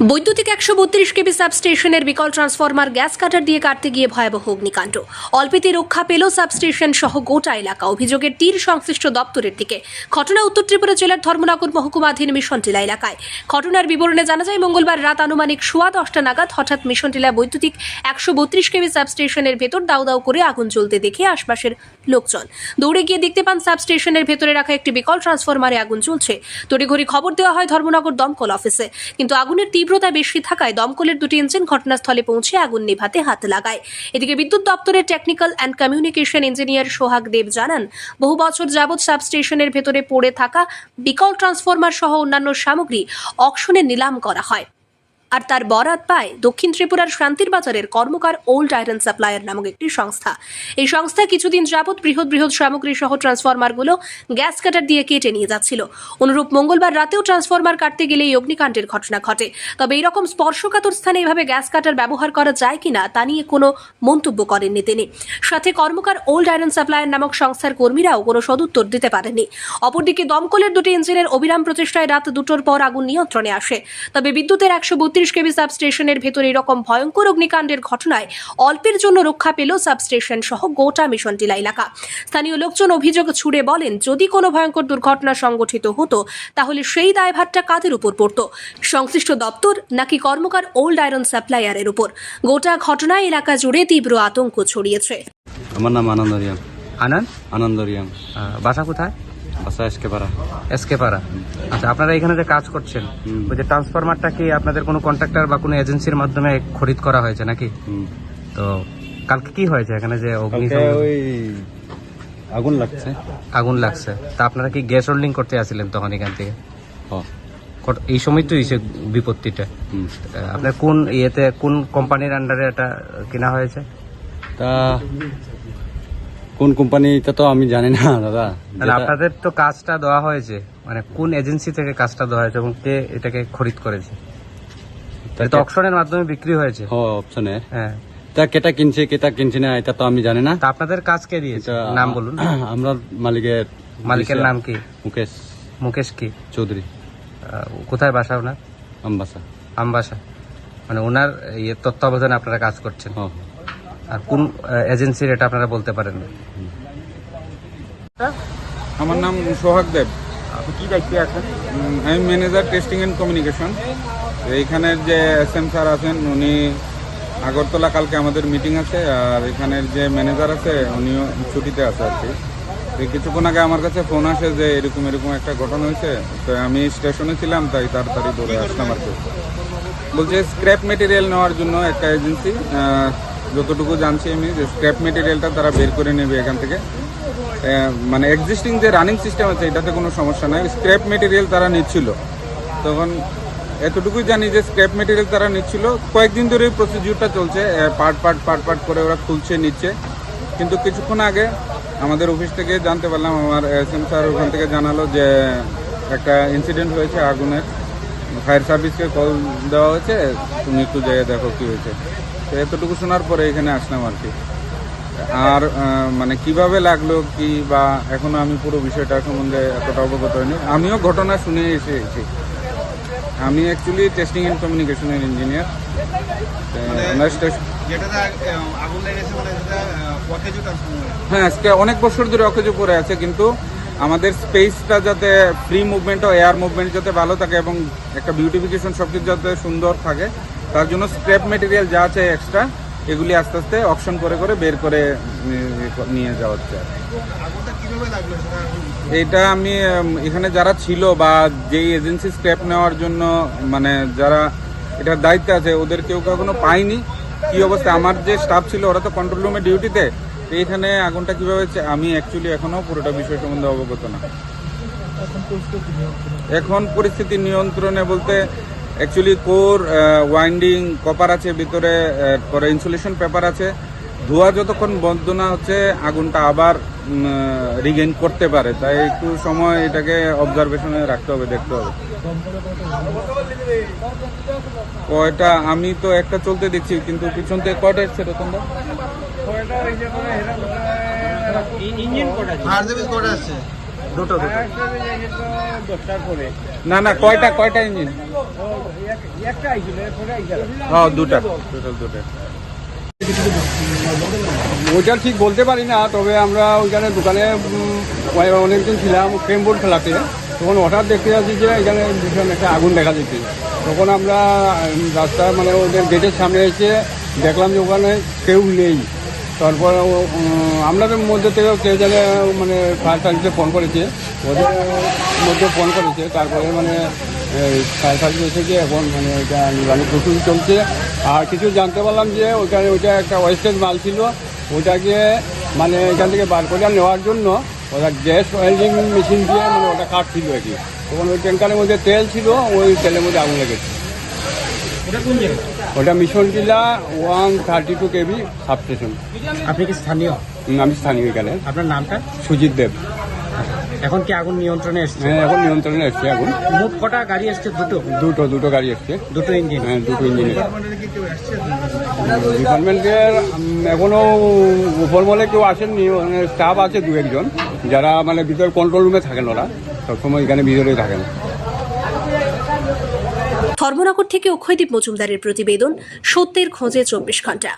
বৈদ্যুতিক একশো বত্রিশ কেবি সাবস্টেশনের বিকল ট্রান্সফরমার গ্যাস কাটার দিয়ে কাটতে গিয়ে ভয়াবহ অগ্নিকাণ্ড। অল্পেতে রক্ষা পেল সাবস্টেশন সহ গোটা এলাকা। অভিযোগের তীর সংশ্লিষ্ট দপ্তরের দিকে ঘটনা উত্তর ত্রিপুরা জেলার ধর্মনগর মহকুমাধীন মিশন টিলা এলাকায়। ঘটনার বিবরণে জানা যায়, মঙ্গলবার রাত আনুমানিক সোয়া দশটা নাগাদ হঠাৎ মিশনটিলা বৈদ্যুতিক একশো বত্রিশ কেবি সাবস্টেশনের ভেতর দাউ দাউ করে আগুন জ্বলতে দেখে আশপাশের লোকজন। দৌড়ে গিয়ে দেখতে পান, সাবস্টেশনের ভেতরে রাখা একটি বিকল ট্রান্সফরমারে আগুন চলছে তড়িঘড়ি খবর দেওয়া হয় ধর্মনগর দমকল অফিসে। কিন্তু আগুনের তীব্রতা বেশি থাকায় দমকলের দুটি ইঞ্জিন ঘটনাস্থলে পৌঁছে আগুন নেভাতে হাত লাগায়। এদিকে বিদ্যুৎ দপ্তরের technical and communication engineer Sohag Deb জানান, বহু বছর যাবৎ সাবস্টেশনের ভেতরে পড়ে থাকা বিকল ট্রান্সফরমার সহ অন্যান্য সামগ্রী অকশনে নিলাম করা হয়। আর তার বরাত পায় দক্ষিণ ত্রিপুরার শান্তির বাজারের কর্মকার ওল্ড আয়রন সাপ্লায়ার নামক একটি সংস্থা। এই সংস্থা কিছুদিন যাবৎ বৃহৎ বৃহৎ সামগ্রী সহ ট্রান্সফরমারগুলো গ্যাস কাটার দিয়ে কেটে নিয়ে যাচ্ছিল। অনুরূপ মঙ্গলবার রাতেও ট্রান্সফরমার কাটতে গেলে এই অগ্নিকাণ্ডের ঘটনা ঘটে। তবে এইরকম স্পর্শকাতর স্থানে এভাবে গ্যাস কাটার ব্যবহার করা যায় কিনা তা নিয়ে কোনো মন্তব্য করেননি তিনি। সাথে কর্মকার ওল্ড আয়রন সাপ্লায়ার নামক সংস্থার কর্মীরাও কোনো সদুত্তর দিতে পারেননি। অপরদিকে দমকলের দুটি ইঞ্জিনের অবিরাম প্রচেষ্টায় রাত দুটোর পর আগুন নিয়ন্ত্রণে আসে। তবে বিদ্যুতের একশো বত্রিশ কেবি সাবস্টেশনের ভেতরে এরকম ভয়ঙ্কর অগ্নিকাণ্ডের ঘটনায় অল্পের জন্য রক্ষা পেল সাবস্টেশন সহ গোটা মিশনটিলা এলাকা। স্থানীয় লোকজন অভিযোগ ছুড়ে বলেন যদি কোনো ভয়ঙ্কর দুর্ঘটনা সংগঠিত হতো তাহলে সেই দায়ভারটা কাদের উপর পড়তো? সংশ্লিষ্ট দপ্তর নাকি কর্মকার ওল্ড আয়রন সাপ্লায়ারের উপর? গোটা ঘটনায় এলাকা জুড়ে তীব্র আতঙ্ক ছড়িয়েছে। আমার নাম আনন্দ রিয়াং। আনন্দ? আনন্দ রিয়াং। আহ, বাসা কোথায়? বাসা এসকে পাড়া। আচ্ছা আপনারা এখানে যে কাজ করছেন ওই যে ট্রান্সফরমারটা কি আপনাদের কোনো কন্ট্রাক্টর বা কোনো এজেন্সির মাধ্যমে খরিদ করা হয়েছে নাকি। তো কালকে কি হয়েছে এখানে যে অগ্নি ওই আগুন লাগছে। আগুন লাগছে। তা আপনারা কি গ্যাস হোল্ডিং করতে আসছিলেন তখন এখান থেকে? এই সময় তো হয়েছে বিপত্তিটা। আপনার কোন ইয়েতে কোন কোম্পানির আন্ডারে এটা কেনা হয়েছে? তা কোন কোম্পানিটা তো আমি জানি না দাদা। তাহলে আপনাদের তো কাজটা দেওয়া হয়েছে। মানে কোন এজেন্সি থেকে কাজটা দেওয়া হয়েছে এবং কে এটাকে খরিদ করেছে? এটা মাধ্যমে বিক্রি হয়েছে। অপশনে? হ্যাঁ। তা কেটা কিনছে কেটা কিনছে না এটা তো আমি জানি না। তা আপনাদের কাজ কে দিয়েছে? নাম বলুন। আমরা মালিকের মালিকের নাম কি? মুকেশ। মুকেশ কি? চৌধুরী। কোথায় বাসা ওনার? আমবাসা। আমবাসা। মানে ওনার ইয়ে তত্ত্বাবধানে আপনারা কাজ করছেন। আর কোন এজেন্সির এটা আপনারা বলতে পারেন না? আমার নাম সোহাগ দেব। আপনি কি দায়িত্বে আছেন? আমি ম্যানেজার টেস্টিং অ্যান্ড কমিউনিকেশন। এইখানের যে এস এম স্যার আছেন উনি আগরতলা কালকে আমাদের মিটিং আছে আর এখানের যে ম্যানেজার আছে উনিও ছুটিতে আছে আর কি। তো কিছুক্ষণ আগে আমার কাছে ফোন আসে যে এরকম এরকম একটা ঘটনা হয়েছে। তো আমি স্টেশনে ছিলাম তাই তাড়াতাড়ি দৌড়ে আসলাম আর কি। বলছে স্ক্র্যাপ মেটেরিয়াল নেওয়ার জন্য একটা এজেন্সি যতটুকু জানছি আমি, যে স্ক্র্যাপ মেটেরিয়ালটা তারা বের করে নেবে এখান থেকে। মানে এক্সিস্টিং যে রানিং সিস্টেম আছে, এটাতে কোনো সমস্যা নাই। স্ক্র্যাপ মেটেরিয়াল তারা নিচ্ছিল। তখন এতটুকুই জানি যে স্ক্র্যাপ মেটেরিয়াল তারা নিচ্ছিল। কয়েকদিন ধরে প্রসিডিউরটা চলছে। পার্ট পার্ট পার্ট পার্ট করে ওরা খুলছে, নিচ্ছে। কিন্তু কিছুক্ষণ আগে আমাদের অফিস থেকে জানতে পারলাম, আমার এস এম স্যার ওখান থেকে জানালো যে একটা ইনসিডেন্ট হয়েছে আগুনের। ফায়ার সার্ভিসকে কল দেওয়া হয়েছে। তুমি একটু যেয়ে দেখো কী হয়েছে। তো এতটুকু শোনার পরে এখানে আসলাম আর কি। আর মানে কীভাবে লাগল কি বা এখনও আমি পুরো বিষয়টা সম্বন্ধে এতটা অবগত হয়নি আমিও ঘটনা শুনে এসেছি। আমি অ্যাকচুয়ালি টেস্টিং অ্যান্ড কমিউনিকেশনের ইঞ্জিনিয়ার হ্যাঁ আজকে অনেক বছর ধরে অকেজো পড়ে আছে কিন্তু আমাদের স্পেসটা যাতে ফ্রি মুভমেন্ট ও এয়ার মুভমেন্ট যাতে ভালো থাকে এবং একটা বিউটিফিকেশন সব কিছু যাতে সুন্দর থাকে তার জন্য স্ক্র্যাপ মেটেরিয়াল যা আছে এক্সট্রা এগুলি আস্তে আস্তে অপশন করে করে বের করে নিয়ে- যাওয়া হচ্ছে। এটা আমি এখানে যারা ছিল বা যেই এজেন্সি স্টেপ নেওয়ার জন্য মানে যারা এটার দায়িত্বে আছে, ওদের কেউ কখনো পাইনি কি অবস্থা? আমার যে স্টাফ ছিল, ওরা তো কন্ট্রোল রুমে ডিউটিতে এইখানে আগুনটা কীভাবে হচ্ছে, আমি অ্যাকচুয়ালি এখনও পুরোটা বিষয় সম্বন্ধে অবগত না। এখন পরিস্থিতি নিয়ন্ত্রণে বলতে অ্যাকচুয়ালি কোর ওয়াইন্ডিং কপার আছে ভিতরে আহ, পরে ইনসুলেশন পেপার আছে। ধোয়া যতক্ষণ বন্ধ না হচ্ছে আগুনটা আবার রিগেন করতে পারে। তাই একটু সময় এটাকে অবজারভেশনে রাখতে হবে দেখতে হবে। কয়টা আমি তো একটা চলতে দেখছি কিন্তু পিছন থেকে কয়টা এসছে তোমরা? সার্ভিস কোড আসছে দুটো দুটো। না না কয়টা কয়টা ইঞ্জিন হ্যাঁ দুটা। টোটাল দুটা ওইটা ঠিক বলতে পারি না তবে আমরা ওইখানে দোকানে অনেকদিন ছিলাম ক্রেম বোর্ড খেলাতে। তখন হঠাৎ দেখতে যাচ্ছি যে এখানে ভীষণ একটা আগুন দেখা যাচ্ছে তখন আমরা উম, রাস্তা মানে ওদের গেটের সামনে এসে দেখলাম যে ওখানে কেউ নেই। তারপর উম, মধ্যে থেকে কেউ জানে মানে ফায়ার সার্ভিসে ফোন করেছে। ওদের মধ্যে ফোন করেছে। তারপরে মানে ফায়ার সার্ভিস এসে গিয়ে এখন মানে এটা নিবানি প্রস্তুতি চলছে। আর কিছু জানতে পারলাম যে ওইখানে ওইটা একটা ওয়েস্টেজ মাল ছিল। ওটাকে মানে এখান থেকে বার করে নেওয়ার জন্য ওটা গ্যাস ওয়েল্ডিং মেশিন দিয়ে মানে ওটা কাটছিল আর কি। তখন ওই ট্যাঙ্কারের মধ্যে তেল ছিল ওই তেলের মধ্যে আগুন লেগেছে। ওটা mission Tila one thirty two KV substation. আপনি কি স্থানীয়? আমি স্থানীয় এখানে। আপনার নামটা? সুজিত দেব। এখন কি আগুন নিয়ন্ত্রণে এসছে? হ্যাঁ এখন নিয়ন্ত্রণে এসছে এখন মোট কটা গাড়ি এসছে? দুটো? দুটো দুটো গাড়ি এসছে। দুটো ইঞ্জিন? হ্যাঁ দুটো ইঞ্জিন ডিপার্টমেন্টের কি কেউ আসছে? ডিপার্টমেন্টের উম, এখনও উপর বলে কেউ আসেননি। মানে স্টাফ আছে দু একজন। যারা মানে ভিতরে কন্ট্রোল রুমে থাকেন ওরা। সবসময় এখানে ভিতরেই থাকেন। ধর্মনগর থেকে অক্ষয়দীপ মজুমদারের প্রতিবেদন সত্যের খোঁজে চব্বিশ ঘণ্টা।